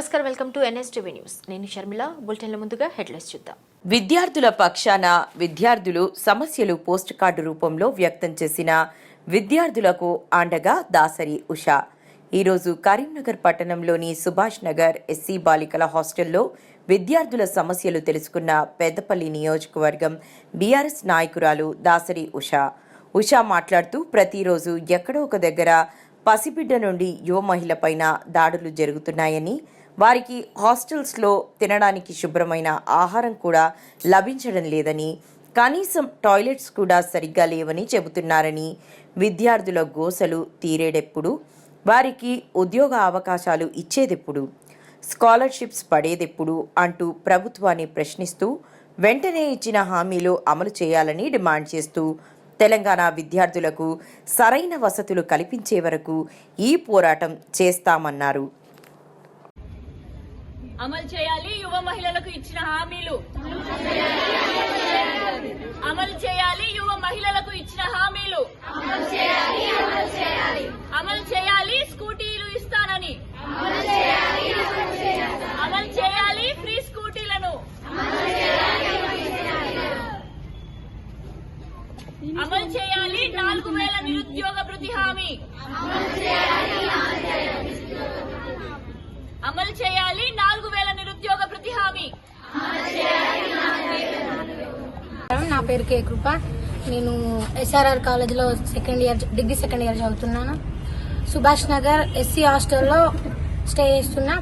నమస్కారం welcome to NSTV news. నేను షర్మిల. బులెటిన్ల ముందుగా హెడ్లైన్స్ చూద్దాం. విద్యార్థుల పక్షాన విద్యార్థులు సమస్యలు పోస్ట్ కార్డు రూపంలో వ్యక్తం చేసిన విద్యార్థులకు అండగా దాసరి ఉష. ఈరోజు కరీంనగర్ పట్టణంలోని సుభాష్ నగర్ ఎస్సీ బాలికల హాస్టల్లో విద్యార్థుల సమస్యలు తెలుసుకున్న పెద్దపల్లి నియోజకవర్గం బీఆర్ఎస్ నాయకురాలు దాసరి ఉష. ఉష మాట్లాడుతూ ప్రతిరోజు ఎక్కడో ఒక దగ్గర పసిబిడ్డ నుండి యువ మహిళ పైన దాడులు జరుగుతున్నాయని వారికి హాస్టల్స్లో తినడానికి శుభ్రమైన ఆహారం కూడా లభించడం లేదని కనీసం టాయిలెట్స్ కూడా సరిగ్గా లేవని చెబుతున్నారని విద్యార్థుల గోసలు తీరేడెప్పుడు వారికి ఉద్యోగ అవకాశాలు ఇచ్చేదెప్పుడు స్కాలర్షిప్స్ పడేదెప్పుడు అంటూ ప్రభుత్వాన్ని ప్రశ్నిస్తూ వెంటనే ఇచ్చిన హామీలు అమలు చేయాలని డిమాండ్ చేస్తూ తెలంగాణ విద్యార్థులకు సరైన వసతులు కల్పించే వరకు ఈ పోరాటం చేస్తామన్నారు. అమలు చేయాలి. యువ మహిళలకు ఇచ్చిన హామీలు. అమలు చేయాలి. యువ మహిళలకు ఇచ్చిన హామీలు. అమలు చేయాలి. స్కూటీలు ఇస్తానని. అమలు చేయాలి. ఫ్రీ స్కూటీలను. అమలు చేయాలి. నాలుగు వేల నిరుద్యోగ భృతి హామీ. అమలు చేయాలి. నాలుగు పేరు కే కృప. నేను ఎస్ఆర్ఆర్ కాలేజ్లో second year degree second year చదువుతున్నాను. సుభాష్ నగర్ ఎస్సీ హాస్టల్లో స్టే చేస్తున్నా.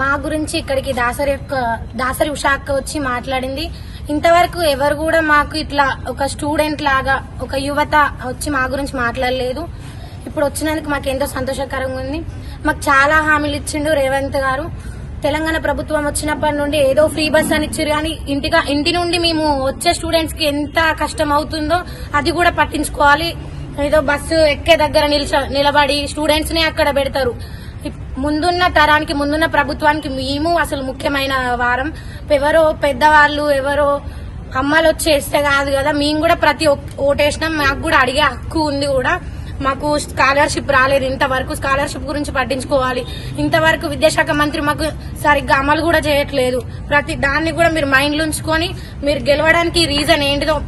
మా గురించి ఇక్కడికి దాసరి యొక్క దాసరి ఉషాక్క వచ్చి మాట్లాడింది. ఇంతవరకు ఎవరు కూడా మాకు ఇట్లా ఒక స్టూడెంట్ లాగా ఒక యువత వచ్చి మా గురించి మాట్లాడలేదు. ఇప్పుడు వచ్చినందుకు మాకు ఎంతో సంతోషకరంగా ఉంది. మాకు చాలా హామీలు ఇచ్చిండు రేవంత్ గారు. తెలంగాణ ప్రభుత్వం వచ్చినప్పటి నుండి ఏదో ఫ్రీ బస్ అని ఇచ్చారు కానీ ఇంటిగా ఇంటి నుండి మేము వచ్చే స్టూడెంట్స్కి ఎంత కష్టం అవుతుందో అది కూడా పట్టించుకోవాలి. ఏదో బస్సు ఎక్కే దగ్గర నిలబడి స్టూడెంట్స్ నే అక్కడ పెడతారు. ముందున్న తరానికి ముందున్న ప్రభుత్వానికి మేము అసలు ముఖ్యమైన వారం. ఎవరో పెద్దవాళ్ళు ఎవరో అమ్మలు వచ్చి వేస్తే కాదు కదా మేము కూడా ప్రతి ఓటేసినాం. మాకు కూడా అడిగే హక్కు ఉంది కూడా. మాకు స్కాలర్షిప్ రాలేదు. ఇంతవరకు స్కాలర్షిప్ గురించి పట్టించుకోవాలి. ఇంతవరకు విద్యాశాఖ మంత్రి మాకు సరిగ్గా అమలు కూడా చేయట్లేదు. ప్రతి దాన్ని కూడా మీరు మైండ్లో ఉంచుకొని మీరు గెలవడానికి రీజన్ ఏంటిదో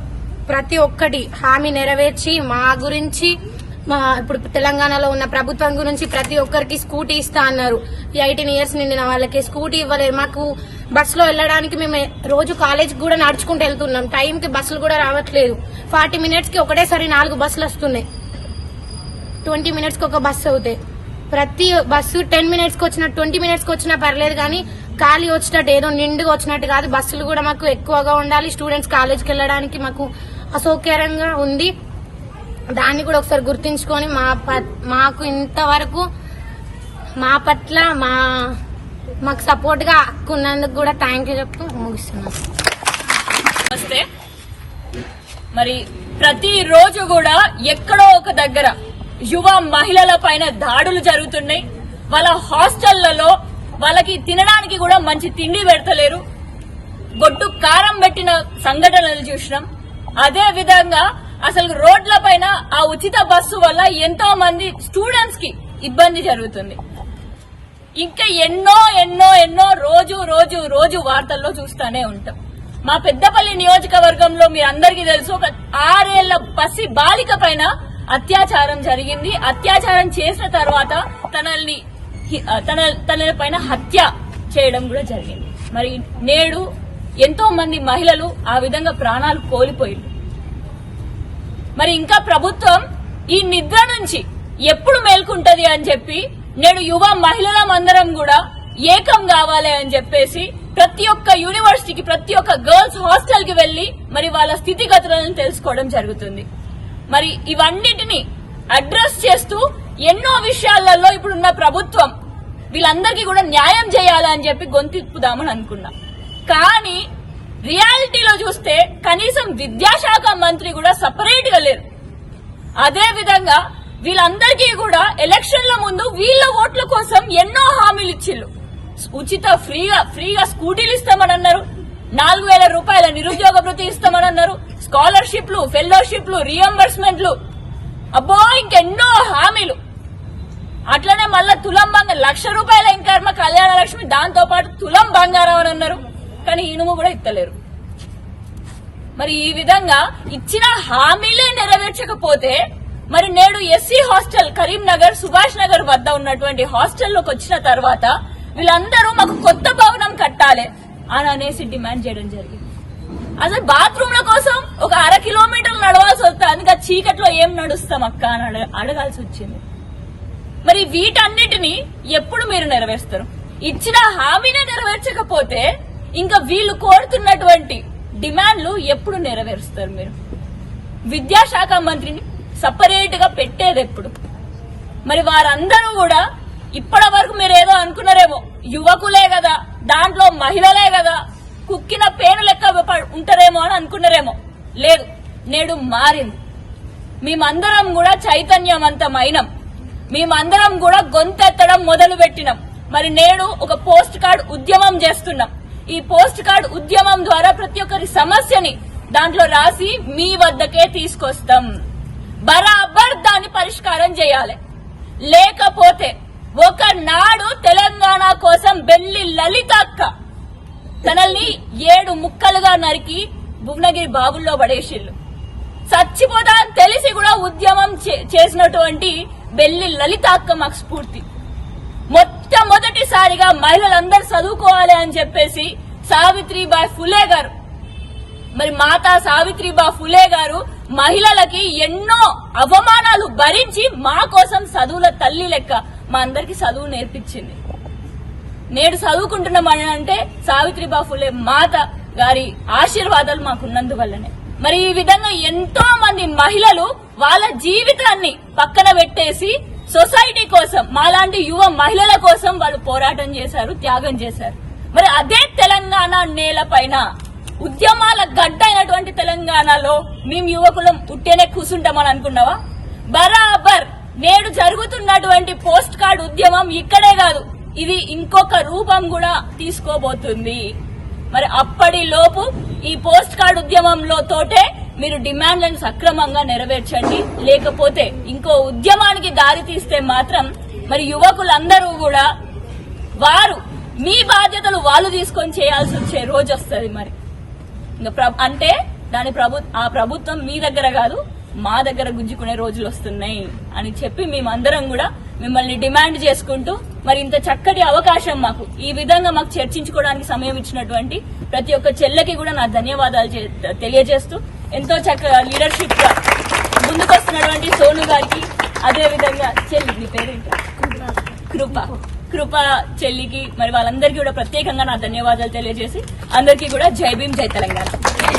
ప్రతి ఒక్కటి హామీ నెరవేర్చి మా గురించి మా ఇప్పుడు తెలంగాణలో ఉన్న ప్రభుత్వం గురించి ప్రతి ఒక్కరికి స్కూటీ ఇస్తా అన్నారు. ఎయిటీన్ ఇయర్స్ నిండిన వాళ్ళకి స్కూటీ ఇవ్వలేదు మాకు బస్సులో వెళ్ళడానికి మేము రోజు కాలేజ్ కూడా నడుచుకుంటూ వెళ్తున్నాం. టైంకి బస్సులు కూడా రావట్లేదు. ఫార్టీ మినిట్స్కి ఒకటేసారి నాలుగు బస్సులు వస్తున్నాయి. ట్వంటీ మినిట్స్కి ఒక బస్సు అవుతాయి ప్రతి బస్సు టెన్ మినిట్స్కి వచ్చిన ట్వంటీ మినిట్స్కి వచ్చినా పర్లేదు కానీ ఖాళీ వచ్చినట్టు ఏదో నిండుగా వచ్చినట్టు కాదు. బస్సులు కూడా మాకు ఎక్కువగా ఉండాలి. స్టూడెంట్స్ కాలేజ్కి వెళ్ళడానికి మాకు అసౌకర్యంగా ఉంది. దాన్ని కూడా ఒకసారి గుర్తించుకొని మా ప- మాకు ఇంతవరకు మా పట్ల మా మాకు సపోర్ట్గా హక్కున్నందుకు ఉన్నందుకు కూడా థ్యాంక్ యూ చెప్తూ ముగిస్తున్నాను. నమస్తే. మరి ప్రతిరోజు కూడా ఎక్కడో ఒక దగ్గర యువ మహిళల పైన దాడులు జరుగుతున్నాయి. వాళ్ళ హాస్టళ్ళలో వాళ్ళకి తినడానికి కూడా మంచి తిండి పెడతలేరు. బొట్టు కారం పెట్టిన సంఘటనలు చూసినాం. అదే విధంగా అసలు రోడ్ల పైన ఆ ఉచిత బస్సు వల్ల ఎంతో మంది స్టూడెంట్స్కి ఇబ్బంది జరుగుతుంది. ఇంకా ఎన్నో ఎన్నో ఎన్నో రోజు రోజు రోజు వార్తల్లో చూస్తానే ఉంటాం. మా పెద్దపల్లి నియోజకవర్గంలో మీ అందరికీ తెలుసు ఒక ఆరేళ్ళ పసి బాలిక పైన అత్యాచారం జరిగింది. అత్యాచారం చేసిన తర్వాత తనల్ని తన తన పైన హత్య చేయడం కూడా జరిగింది. మరి నేడు ఎంతో మంది మహిళలు ఆ విధంగా ప్రాణాలు కోల్పోయారు మరి ఇంకా ప్రభుత్వం ఈ నిద్ర నుంచి ఎప్పుడు మేల్కుంటది అని చెప్పి నేడు యువ మహిళలమందరం కూడా ఏకం కావాలి అని చెప్పేసి ప్రతి ఒక్క యూనివర్సిటీకి ప్రతి ఒక్క గర్ల్స్ హాస్టల్కి వెళ్ళి మరి వాళ్ళ స్థితిగతులను తెలుసుకోవడం జరుగుతుంది. మరి ఇవన్నిటిని అడ్రస్ చేస్తూ ఎన్నో విషయాలలో ఇప్పుడున్న ప్రభుత్వం వీళ్ళందరికీ కూడా న్యాయం చేయాలని చెప్పి గొంతిప్పుదామని అనుకున్నా. కానీ రియాలిటీలో చూస్తే కనీసం విద్యాశాఖ మంత్రి కూడా సపరేట్గా లేరు. అదే విధంగా వీళ్ళందరికీ కూడా ఎలక్షన్ల ముందు వీళ్ళ ఓట్ల కోసం ఎన్నో హామీలు ఇచ్చిళ్ళు. ఉచిత ఫ్రీగా ఫ్రీగా స్కూటీలు ఇస్తామని అన్నారు. నాలుగు వేల రూపాయల నిరుద్యోగ భృతి ఇస్తామని అన్నారు. స్కాలర్షిప్లు ఫెలోషిప్లు రియంబర్స్మెంట్లు. అబ్బో ఇంకెన్నో హామీలు. అట్లనే మళ్ళా తులం బంగారం. లక్ష రూపాయల ఇంకర్మ కళ్యాణ లక్ష్మి దాంతో పాటు తులం బంగారం అని అన్నారు. కానీ ఇనుము కూడా ఇత్తలేరు. మరి ఈ విధంగా ఇచ్చిన హామీలే నెరవేర్చకపోతే మరి నేడు ఎస్సీ హాస్టల్ కరీంనగర్ సుభాష్ నగర్ వద్ద ఉన్నటువంటి హాస్టల్లోకి వచ్చిన తర్వాత వీళ్ళందరూ మాకు కొత్త భవనం కట్టాలి అని అనేసి డిమాండ్ చేయడం జరిగింది. అసలు బాత్రూమ్ల కోసం ఒక అర కిలోమీటర్లు నడవాల్సి వస్తుంది. అందుకే చీకట్లో ఏం నడుస్తాం అక్క అని అడగాల్సి వచ్చింది. మరి వీటన్నిటిని ఎప్పుడు మీరు నెరవేరుస్తారు? ఇచ్చిన హామీనే నెరవేర్చకపోతే ఇంకా వీళ్ళు కోరుతున్నటువంటి డిమాండ్లు ఎప్పుడు నెరవేరుస్తారు మీరు? విద్యాశాఖ మంత్రిని సపరేట్గా పెట్టేది ఎప్పుడు? మరి వారందరూ కూడా ఇప్పటి వరకు మీరు ఏదో అనుకున్నారేమో యువకులే కదా దాంట్లో మహిళలే కదా కుక్కిన పేను లెక్క ప- ఉంటారేమో అని అనుకున్నారేమో. లేదు నేడు మారింది. మేమందరం కూడా చైతన్యవంతమైనం. మేమందరం కూడా గొంతెత్తడం మొదలు పెట్టినాం మరి నేడు ఒక పోస్ట్ కార్డ్ ఉద్యమం చేస్తున్నాం. ఈ పోస్ట్ కార్డ్ ఉద్యమం ద్వారా ప్రతి ఒక్కరి సమస్యని దాంట్లో రాసి మీ వద్దకే తీసుకొస్తాం. బరాబర్ దాన్ని పరిష్కారం చేయాలి. లేకపోతే ఒకనాడు తెలంగాణ కోసం బెల్లి లలిత అక్క తనల్ని ఏడు ముక్కలుగా నరికి భువనగిరి బాబుల్లో పడేసిళ్ళు చచ్చిపోతా అని తెలిసి కూడా ఉద్యమం చే- చేసినటువంటి బెల్లి లలితాక్క మాకు స్ఫూర్తి. మొట్టమొదటిసారిగా మహిళలందరూ చదువుకోవాలి అని చెప్పేసి సావిత్రిబాయి ఫులే గారు మరి మాతా సావిత్రిబా ఫులే గారు మహిళలకి ఎన్నో అవమానాలు భరించి మా కోసం చదువుల తల్లి లెక్క మా అందరికి చదువు నేర్పించింది. నేడు చదువుకుంటున్నామని అంటే సావిత్రిబా ఫులే మాత గారి ఆశీర్వాదాలు మాకున్నందువల్లనే. మరి ఈ విధంగా ఎంతో మంది మహిళలు వాళ్ళ జీవితాన్ని పక్కన పెట్టేసి సొసైటీ కోసం మాలాంటి యువ మహిళల కోసం వాళ్ళు పోరాటం చేశారు త్యాగం చేశారు. మరి అదే తెలంగాణ నేల పైన ఉద్యమాల గడ్డ అయినటువంటి తెలంగాణలో మేము యువకులం ఉట్టేనే కూసుంటామని అనుకున్నావా? బరాబర్ నేడు జరుగుతున్నటువంటి పోస్ట్ కార్డ్ ఉద్యమం ఇక్కడే కాదు ఇది ఇంకొక రూపం కూడా తీసుకోబోతుంది. మరి అప్పటి లోపు ఈ పోస్ట్ కార్డ్ ఉద్యమంలో తోటే మీరు డిమాండ్లను సక్రమంగా నెరవేర్చండి. లేకపోతే ఇంకో ఉద్యమానికి దారి తీస్తే మాత్రం మరి యువకులందరూ కూడా వారు మీ బాధ్యతలు వాళ్ళు తీసుకొని చేయాల్సి వచ్చే రోజు వస్తుంది మరి. అంటే దాని ప్రభు ఆ ప్రభుత్వం మీ దగ్గర కాదు మా దగ్గర గుంజుకునే రోజులు వస్తున్నాయి అని చెప్పి మేమందరం కూడా మిమ్మల్ని డిమాండ్ చేసుకుంటూ మరి ఇంత చక్కటి అవకాశం మాకు ఈ విధంగా మాకు చర్చించుకోవడానికి సమయం ఇచ్చినటువంటి ప్రతి ఒక్క చెల్లెకి కూడా నా ధన్యవాదాలు చే- తెలియజేస్తూ ఎంతో చక్కగా లీడర్షిప్గా ముందుకొస్తున్నటువంటి సోను గారికి అదే విధంగా చెల్లి నీ పేరు కృప. కృప చెల్లికి మరి వాళ్ళందరికీ కూడా ప్రత్యేకంగా నా ధన్యవాదాలు తెలియజేసి అందరికీ కూడా జై భీమ్ జై తెలంగాణ.